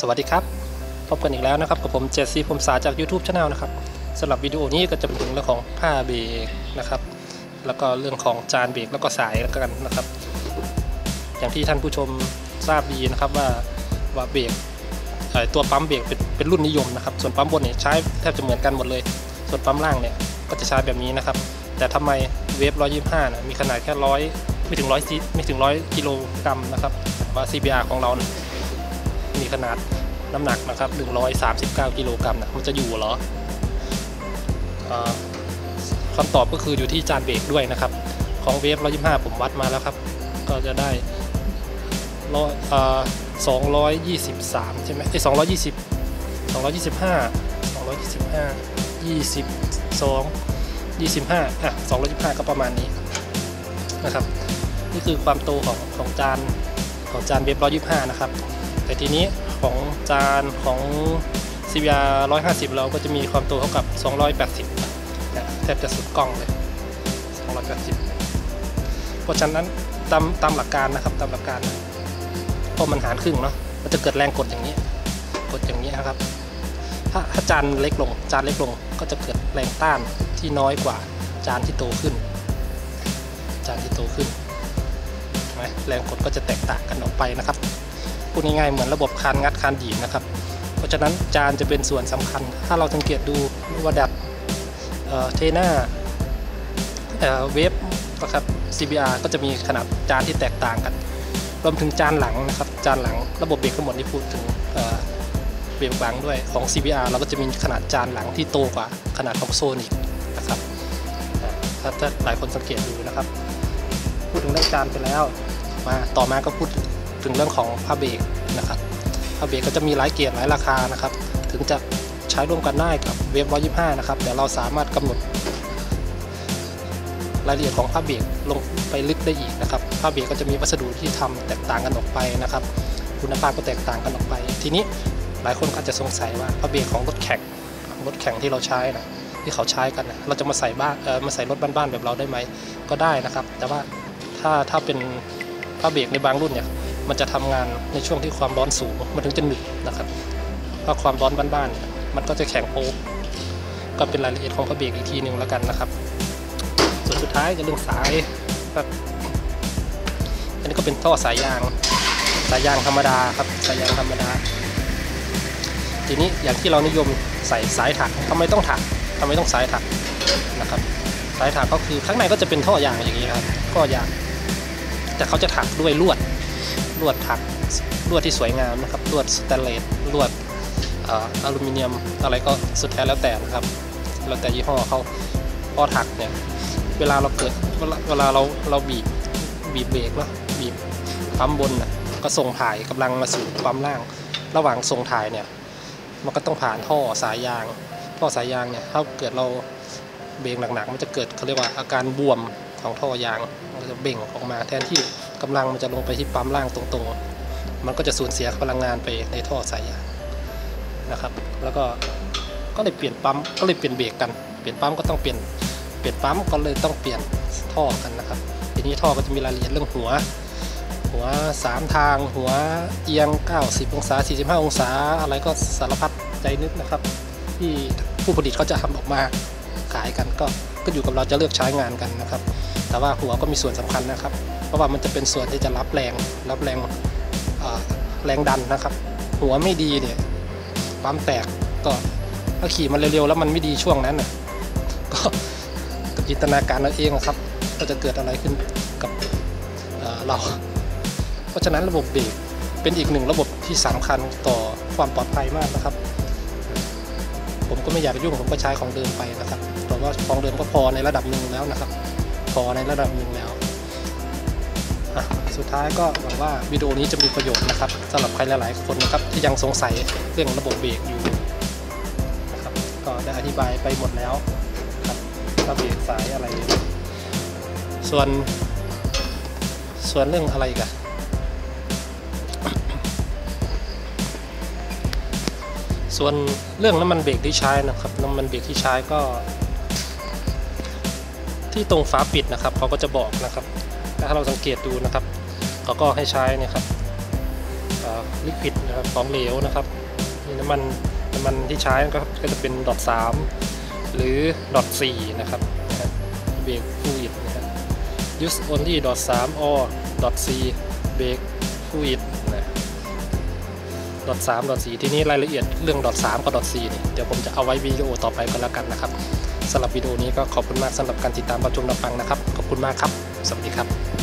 สวัสดีครับ พบกันอีกแล้วนะครับกับผมเจสซี่ผมสาจาก YouTube Channel นะครับสำหรับวิดีโอนี้ก็จะเป็นเรื่องของผ้าเบรกนะครับ แล้วก็เรื่องของจานเบรกแล้วก็สายแล้วกันนะครับ อย่างที่ท่านผู้ชมทราบดีนะครับว่าว่าเบรกตัวปั๊มเบรกเป็นเป็นรุ่นนิยมนะครับ ส่วนปั๊มบนเนี่ยใช้แทบจะเหมือนกันหมดเลย ส่วนปั๊มล่างเนี่ยก็จะใช้แบบนี้นะครับ แต่ทำไมเวฟ125นะมีขนาดแค่ร้อยไม่ถึงร้อยไม่ถึงร้อยกิโลกรัมนะครับว่า CBR ของเรานะ มีขนาดน้ำหนักนะครับ 139 กิโลกรัมนะมันจะอยู่หรอคำตอบก็คืออยู่ที่จานเบรกด้วยนะครับ ของเวฟ125 ผมวัดมาแล้วครับ ก็จะได้ร้อยเอ่อ223ใช่ไหมเอ้ย220 225 225 22 25อะ225ก็ประมาณนี้นะครับ นี่คือความโตของของจานของจานเวฟ125นะครับ แต่ทีนี้ของจานของ CBR 150 เราก็จะมีความโตเท่ากับ 280นะแทบจะสุดกล้องเลย 280 เพราะฉะนั้นตามตามหลักการนะครับตามหลักการพอมันหารครึ่งเนาะมันจะเกิดแรงกดอย่างนี้ กดอย่างนี้นะครับ ถ้าถ้าจานเล็กลง จานเล็กลงก็จะเกิดแรงต้านที่น้อยกว่าจานที่โตขึ้น จานที่โตขึ้นเห็นไหมแรงกดก็จะแตกต่างกันออกไปนะครับ พูดง่ายๆเหมือนระบบคานงัดคานดีดนะครับ เพราะฉะนั้นจานจะเป็นส่วนสำคัญ ถ้าเราสังเกตดูว่าดัดเทน่าเวฟนะครับ CBR ก็จะมีขนาดจานที่แตกต่างกัน รวมถึงจานหลังนะครับ จานหลังระบบเบรกทั้งหมดที่พูดถึงเบรกหลังด้วยของ CBR เราก็จะมีขนาดจานหลังที่โตกว่าขนาดของโซนิกนะครับถ้าถ้าหลายคนสังเกตดูนะครับ พูดถึงเรื่องจานไปแล้วมาต่อมาก็พูด ถึงเรื่องของผ้าเบรกนะครับผ้าเบรกก็จะมีหลายเกียร์หลายราคานะครับ ถึงจะใช้ร่วมกันได้กับเวฟ125นะครับแต่เราสามารถกำหนดรายละเอียดของผ้าเบรกลงไปลึกได้อีกนะครับผ้าเบรกก็จะมีวัสดุที่ทำแตกต่างกันออกไปนะครับ คุณภาพก็แตกต่างกันออกไป ทีนี้หลายคนก็อาจจะสงสัยว่าผ้าเบรกของรถแข่งของรถแข่งที่เราใช้นะที่เขาใช้กันนะเราจะมาใส่บ้านเออมาใส่รถบ้านๆแบบเราได้ไหมก็ได้นะครับ แต่ว่าถ้าถ้าเป็นผ้าเบรกในบางรุ่นเนี่ย มันจะทำงานในช่วงที่ความร้อนสูงมันถึงจะหนึบนะครับถ้าความร้อนบ้านๆมันก็จะแข็งโป๊กก็เป็นรายละเอียดของผ้าเบรกอีกทีหนึ่งแล้วกันนะครับ ส่วนสุดท้ายก็เรื่องสายครับอันนี้ก็เป็นท่อสายยางสายยางธรรมดาครับสายยางธรรมดา ทีนี้อย่างที่เรานิยมใส่สายถักทำไมต้องถักทำไมต้องสายถักนะครับ สายถักก็คือข้างในก็จะเป็นท่อยางอย่างนี้ครับท่อยาง แต่เขาจะถักด้วยลวด ลวดถักลวดที่สวยงามนะครับลวดสแตนเลสลวดอลูมิเนียมอะไรก็สุดแท้แล้วแต่นะครับ แล้วแต่ยี่ห้อเขาพอถักเนี่ยเวลาเราเกิดเวลาเราเราบีบบีบเบรกเนาะบีบปั๊มบนน่ะก็ส่งถ่ายกำลังมาสู่ปั๊มล่าง ระหว่างส่งถ่ายเนี่ยมันก็ต้องผ่านท่อสายยาง ท่อสายยางเนี่ยถ้าเกิดเราเบรกหนักๆมันจะเกิดเขาเรียกว่าอาการบวม ของท่อยางมันจะเบ่งออกมาแทนที่กำลังมันจะลงไปที่ปั๊มล่างตรงๆ มันก็จะสูญเสียพลังงานไปในท่อสายยางนะครับ แล้วก็ก็เลยเปลี่ยนปั๊มก็เลยเปลี่ยนเบรกกัน เปลี่ยนปั๊มก็ต้องเปลี่ยนเปลี่ยนปั๊มก็เลยต้องเปลี่ยนท่อกันนะครับ ทีนี้ท่อก็จะมีรายละเอียดเรื่องหัว หัว 3 ทาง หัวเอียง 90 องศา 45 องศา อะไรก็สารพัดใจนึกนะครับ ที่ผู้ผลิตเขาจะทำออกมาขายกันก็ก็อยู่กับเราจะเลือกใช้งานกันนะครับ แต่ว่าหัวก็มีส่วนสำคัญนะครับ เพราะว่ามันจะเป็นส่วนที่จะรับแรงรับแรงแรงดันนะครับ หัวไม่ดีเนี่ยปั๊มแตกก็ถ้าขี่มันเร็วๆแล้วมันไม่ดีช่วงนั้นน่ะก็กับจินตนาการเราเองอะครับก็จะเกิดอะไรขึ้นกับเเรา เพราะฉะนั้นระบบเบรกเป็นอีกหนึ่งระบบที่สำคัญต่อความปลอดภัยมากนะครับ ผมก็ไม่อยากยุ่งผมก็ใช้ของเดิมไปนะครับแต่ว่าของเดิมก็พอในระดับหนึ่งแล้วนะครับ อในระดับหนึ่งแล้ว สุดท้ายก็หวังว่าวิดีโอนี้จะมีประโยชน์นะครับสำหรับใครหลาย ๆ คนนะครับที่ยังสงสัยเรื่องระบบเบรกอยู่นะครับก็ได้อธิบายไปหมดแล้วระเบียงสายอะไร ส่วน ส่วนเรื่องอะไรกันส่วนเรื่องน้ำมันเบรกที่ใช้นะครับน้ำมันเบรกที่ใช้ก็ ที่ตรงฝาปิดนะครับเขาก็จะบอกนะครับ ถ้าเราสังเกตดูนะครับเขาก็ให้ใช้นยครับลิควิดนะครับของเหลวนะครับนี่น้ำมันน้ำมันที่ใช้ก็ก็จะเป็นดอทสามหรือดอทสี่นะครับเบรกฟูอิดนะครับ use only ดอทสาม or ดอทสี่เบรกฟูอิดนะดอทสามดอทสี่ทีนี้รายละเอียดเรื่องดอทสามกับดอทสี่นี่เดี๋ยวผมจะเอาไว้วิดีโอต่อไปก็แล้วกันนะครับ สำหรับวิดีโอนี้ก็ขอบคุณมากสำหรับการติดตามประชุมรับฟังนะครับ ขอบคุณมากครับ สวัสดีครับ